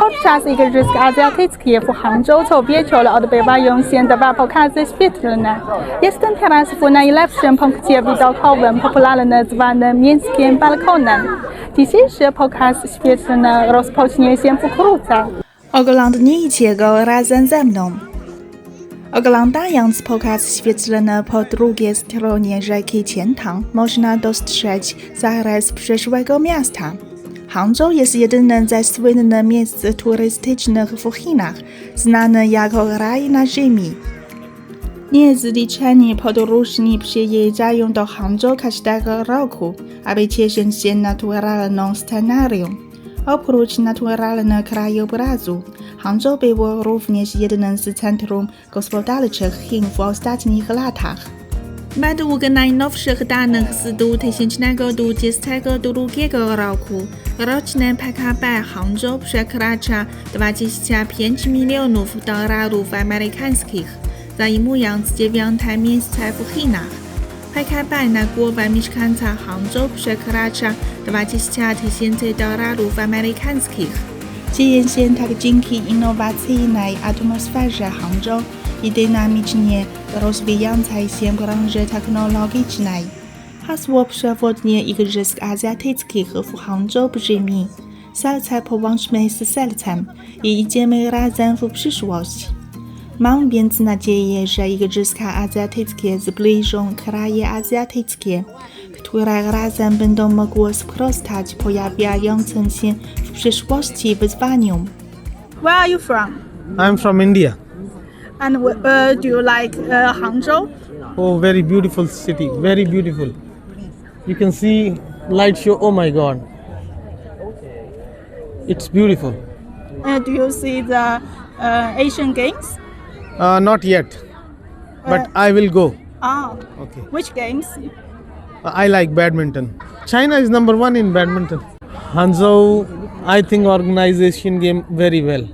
Podczas Igrzysk Azjatyckich w Hangzhou co wieczór odbywają się dwa pokazy świetlne. Jestem teraz w najlepszym punkcie widokowym, popularnie zwanym Mińskim Balkonem. Dzisiejszy pokaz świetlny rozpocznie się wkrótce. Oglądnijcie go razem ze mną. Oglądając pokaz świetlny po drugiej stronie rzeki Qiantang, można dostrzec zarys przyszłego miasta. Hangzhou jest jedynym ze słynnych miejsc turystycznych w Chinach, znany jako raj na ziemi. Niezliczeni podróżni przyjeżdżają do Hangzhou każdego roku, aby cieszyć się naturalną scenarium. Oprócz naturalnego krajobrazu, Hangzhou było również jednym z centrum gospodarczych Chin w ostatnich latach. Według najnowszych danych z 2022 roku roczne PKB Hangzhou przekracza 25 milionów dolarów amerykańskich, zajmując dziewiąte miejsce w Chinach. PKB na głowę mieszkańca Hangzhou przekracza 20 tysięcy dolarów amerykańskich. Dzieje się tak dzięki innowacyjnej atmosferze Hangzhou i dynamicznie rozwijającej się branży technologicznej. Hasło przewodnie Igrzysk Azjatyckich w Hangzhou brzmi Serce połączmy z sercem i idziemy razem w przyszłość. Mam więc nadzieję, że Igrzyska Azjatyckie zbliżą kraje azjatyckie, które razem będą mogły sprostać pojawiającym się w przyszłości wyzwaniom. Where are you from? I'm from India. And uh, do you like uh, Hangzhou? Oh, very beautiful city. Very beautiful. You can see light show. Oh my God. It's beautiful. Uh, do you see the uh, Asian Games? Uh, not yet, but Uh, I will go. Ah, Okay. which games? I like badminton. China is number one in badminton. Hanzhou, I think, organization game very well.